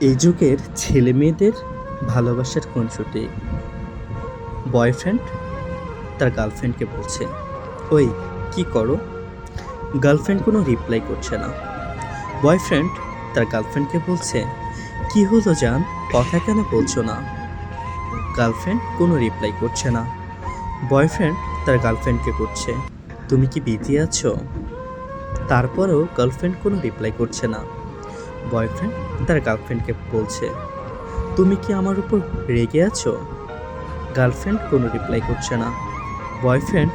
এই যুগের ছেলে মেয়েদের ভালোবাসার খুনসুটি বয়ফ্রেন্ড? তার গার্লফ্রেন্ডকে বলছে, ওই, কি করো? গার্লফ্রেন্ড কোনো রিপ্লাই করছে না। বয়ফ্রেন্ড তার গার্লফ্রেন্ডকে বলছে, কি হলো জান? কথা কেন বলছো না? গার্লফ্রেন্ড কোনো রিপ্লাই করছে না। বয়ফ্রেন্ড তার গার্লফ্রেন্ডকে করছে তুমি কি বিজি আছো? তারপরেও গার্লফ্রেন্ড কোনো রিপ্লাই করছে না। বয়ফ্রেন্ড তার গার্লফ্রেন্ডকে বলছে, তুমি কি আমার উপর রেগে আছো? গার্লফ্রেন্ড কোনো রিপ্লাই করছে না। বয়ফ্রেন্ড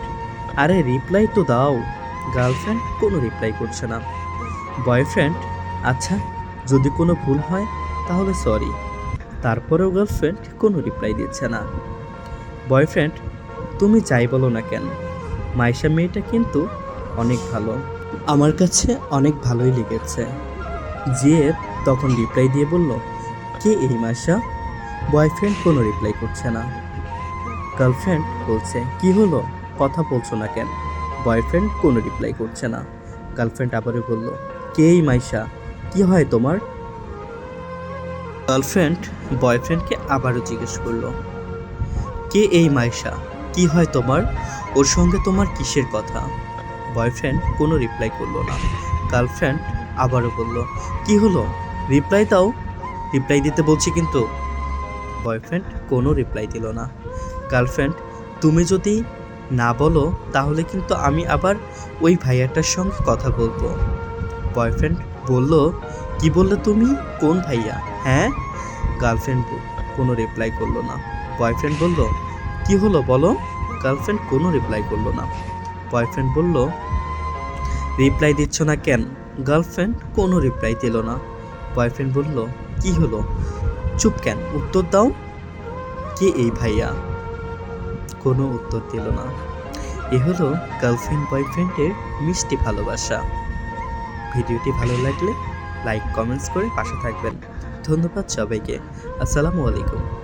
আরে রিপ্লাই তো দাও। গার্লফ্রেন্ড কোনো রিপ্লাই করছে না। বয়ফ্রেন্ড আচ্ছা যদি কোনো ভুল হয়, তাহলে সরি তারপরেও গার্লফ্রেন্ড কোনো রিপ্লাই দিচ্ছে না। বয়ফ্রেন্ড তুমি যাই বলো না কেন? মাইশা মেয়েটা কিন্তু অনেক ভালো। আমার কাছে অনেক ভালোই লেগেছে। জিয়ে তখন রিপ্লাই দিয়ে বলল, কে এই মাসা বয়ফ্রেন্ড কোনো রিপ্লাই করছে না। গার্লফ্রেন্ড বলছে, কি হলো? কথা বলছো না কেন? বয়ফ্রেন্ড কোনো রিপ্লাই করছে না। গার্লফ্রেন্ড আবারও বলল, কে এই মাইশা? কি হয় তোমার? গার্লফ্রেন্ড বয়ফ্রেন্ডকে আবারও জিজ্ঞেস করল, কে এই মাইশা? কি হয় তোমার? ওর সঙ্গে তোমার কিসের কথা? বয়ফ্রেন্ড কোনো রিপ্লাই করল না। গার্লফ্রেন্ড আবারও বলল, কি হলো? রিপ্লাই দাও। রিপ্লাই দিতে বলছি কিন্তু। বয়ফ্রেন্ড কোনো রিপ্লাই দিল না। গার্লফ্রেন্ড, তুমি যদি না বলো, তাহলে কিন্তু আমি আবার ওই ভাইয়াটার সঙ্গে কথা বলব। বয়ফ্রেন্ড বলল? কি বললে তুমি? কোন ভাইয়া? হ্যাঁ? গার্লফ্রেন্ড কোনো রিপ্লাই করল না। বয়ফ্রেন্ড বলল? কি হলো বলো? গার্লফ্রেন্ড কোনো রিপ্লাই করল না। বয়ফ্রেন্ড বলল? রিপ্লাই দিচ্ছ না কেন? গার্লফ্রেন্ড কোনো রিপ্লাই দিল না। বয়ফ্রেন্ড বলল, কি হলো? চুপ কেন? উত্তর দাও। কে এই ভাইয়া? কোনো উত্তর দিল না। এ হলো গার্লফ্রেন্ড বয়ফ্রেন্ডের মিষ্টি ভালোবাসা। ভিডিওটি ভালো লাগলে লাইক, কমেন্টস করে পাশে থাকবেন। ধন্যবাদ সবাইকে। আসসালামু আলাইকুম।